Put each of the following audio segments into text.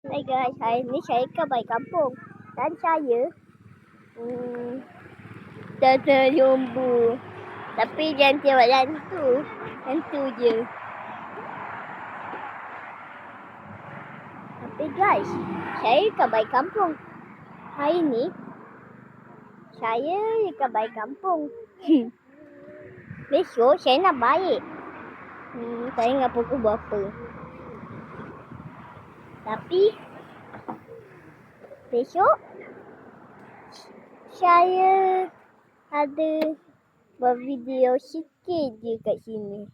Hai guys, hari ni saya ke balik kampung dan saya hmm, terterumbu. Tapi jangan tengok hantu. Hantu je. Tapi guys, saya ke balik kampung. Hari ni saya ke balik kampung. Besok saya nak balik. Hmm, saya ingat pukul berapa. Tapi besok saya ada buat video sikit je kat sini.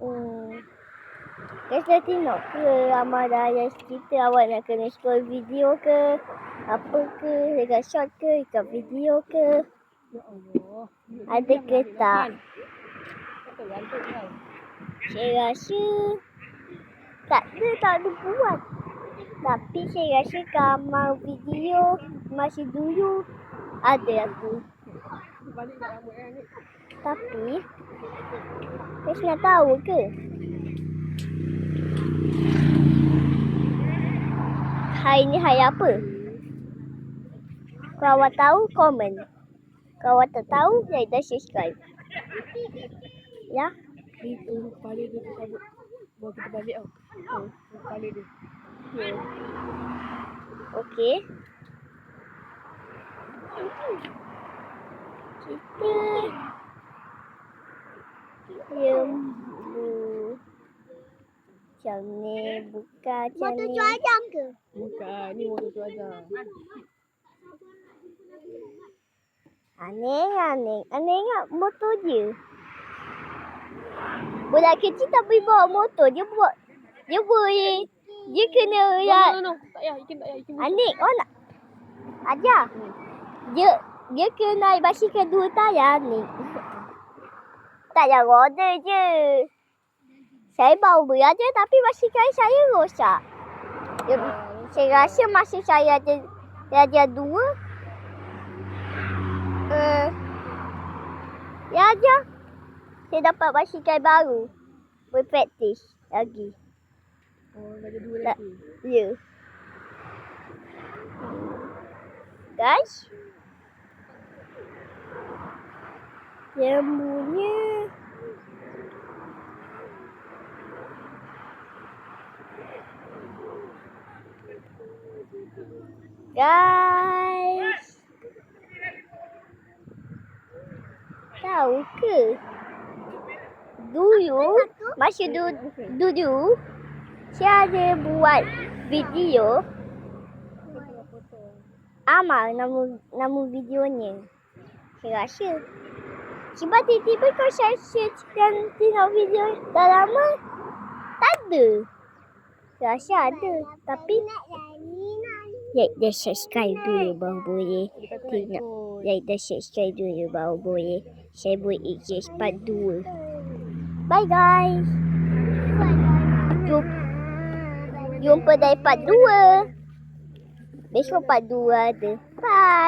Hmm. Guys dah tengok ke Amada yang cerita awak nak kena scroll video ke apa ke dekat short ke dekat video ke Ya Allah. ada ke tak? Gantuk kan. Saya rasa tak ada, tak ada buat. Tapi saya rasa kamar video masih dulu ada aku. Tapi saya nak tahu ke? Hari ni hari apa? Kalau awak tahu, komen. Kalau awak tak tahu, dah subscribe. Ya? Itu kepala dia tu cabut. Bawa kita balik tau. Oh, kepala dia. Ya. Okey. Kita lembu. Macam ni buka macam ni. cuacang ke? Bukan, ni motor cuaca. Aneh, aneh. Aneh ingat motor je. Budak kecil tak boleh bawa motor. Dia buat. Dia boleh. Dia kena No, ya. no, no. Tak payah, ikan tak payah. Ikan Anik, oh nak. Ajar. Dia dia kena naik basikal dua tayar ni. Tak ada roda je. Saya baru beli aja tapi basikal saya rosak. Dia, saya rasa masa saya ada ada dua. Uh, ya aja. Saya dapat basikal baru. Berpraktis lagi. Oh, ada dua Tak. lagi. Ya. Guys. Lembunya. Guys. Tahu ke? Dulu, masa du, dulu, saya ada buat video Amal nama nama videonya. Saya rasa. Sebab tiba-tiba kalau saya search tengok video dah lama, tak ada. Saya rasa ada. Tapi, like dah subscribe dulu baru boleh tengok. Like dah subscribe dulu baru boleh. Saya buat exist part 2. Bye guys. Jumpa, dari part 2. Besok part 2 ada. Bye.